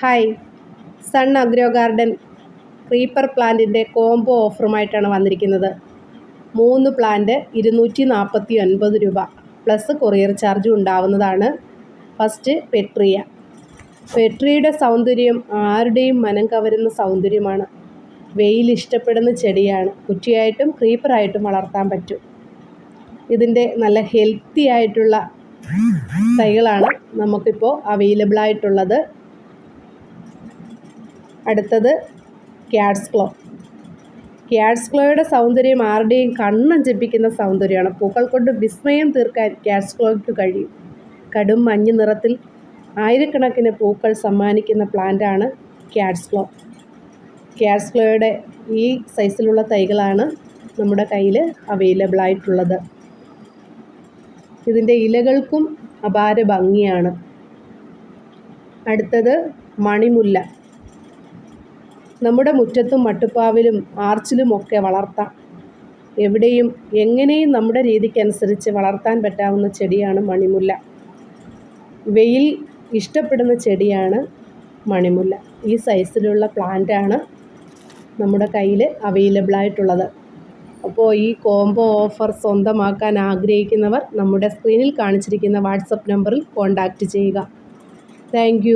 Hi. Sun agro garden creeper പ്ലാന്റിന്റെ combo ഓഫറുമായിട്ടാണ് വന്നിരിക്കുന്നത്. മൂന്ന് പ്ലാന്റ് ഇരുന്നൂറ്റി നാൽപ്പത്തി ഒൻപത് രൂപ പ്ലസ് കൊറിയർ ചാർജും ഉണ്ടാവുന്നതാണ്. First Petrea. പെട്രിയുടെ സൗന്ദര്യം ആരുടെയും മനം കവരുന്ന സൗന്ദര്യമാണ്. വെയിൽ ഇഷ്ടപ്പെടുന്ന ചെടിയാണ്. കുറ്റിയായിട്ടും ക്രീപ്പറായിട്ടും വളർത്താൻ പറ്റും. ഇതിന്റെ നല്ല ഹെൽത്തി ആയിട്ടുള്ള തൈകളാണ് നമുക്കിപ്പോൾ അവൈലബിൾ ആയിട്ടുള്ളത് അടുത്തത് ക്യാറ്റ്സ് ക്ലോ ക്യാറ്റ്സ് ക്ലോയുടെ സൗന്ദര്യം ആരുടെയും കണ്ണഞ്ചിപ്പിക്കുന്ന സൗന്ദര്യമാണ്. പൂക്കൾ കൊണ്ട് വിസ്മയം തീർക്കാൻ ക്യാറ്റ്സ് ക്ലോയ്ക്ക് കഴിയും. കടും മഞ്ഞ നിറത്തിൽ ആയിരക്കണക്കിന് പൂക്കൾ സമ്മാനിക്കുന്ന പ്ലാന്റാണ് ക്യാറ്റ്സ് ക്ലോ ക്യാറ്റ്സ് ക്ലോയുടെ ഈ സൈസിലുള്ള തൈകളാണ് നമ്മുടെ കയ്യിൽ അവൈലബിൾ ആയിട്ടുള്ളത്. ഇതിന്റെ ഇലകൾക്കും അപാര ഭംഗിയാണ്. അടുത്തത് മണിമുല്ല. നമ്മുടെ മുറ്റത്തും മട്ടുപ്പാവിലും ആർച്ചിലും ഒക്കെ വളർത്താം. എവിടെയും എങ്ങനെയും നമ്മുടെ രീതിക്കനുസരിച്ച് വളർത്താൻ പറ്റാവുന്ന ചെടിയാണ് മണിമുല്ല. വെയിൽ ഇഷ്ടപ്പെടുന്ന ചെടിയാണ് മണിമുല്ല. ഈ സൈസിലുള്ള പ്ലാന്റാണ് നമ്മുടെ കയ്യിൽ അവൈലബിളായിട്ടുള്ളത്. അപ്പോൾ ഈ കോംബോ ഓഫർ സ്വന്തമാക്കാൻ ആഗ്രഹിക്കുന്നവർ നമ്മുടെ സ്ക്രീനിൽ കാണിച്ചിരിക്കുന്ന വാട്സപ്പ് നമ്പറിൽ കോൺടാക്റ്റ് ചെയ്യുക. താങ്ക്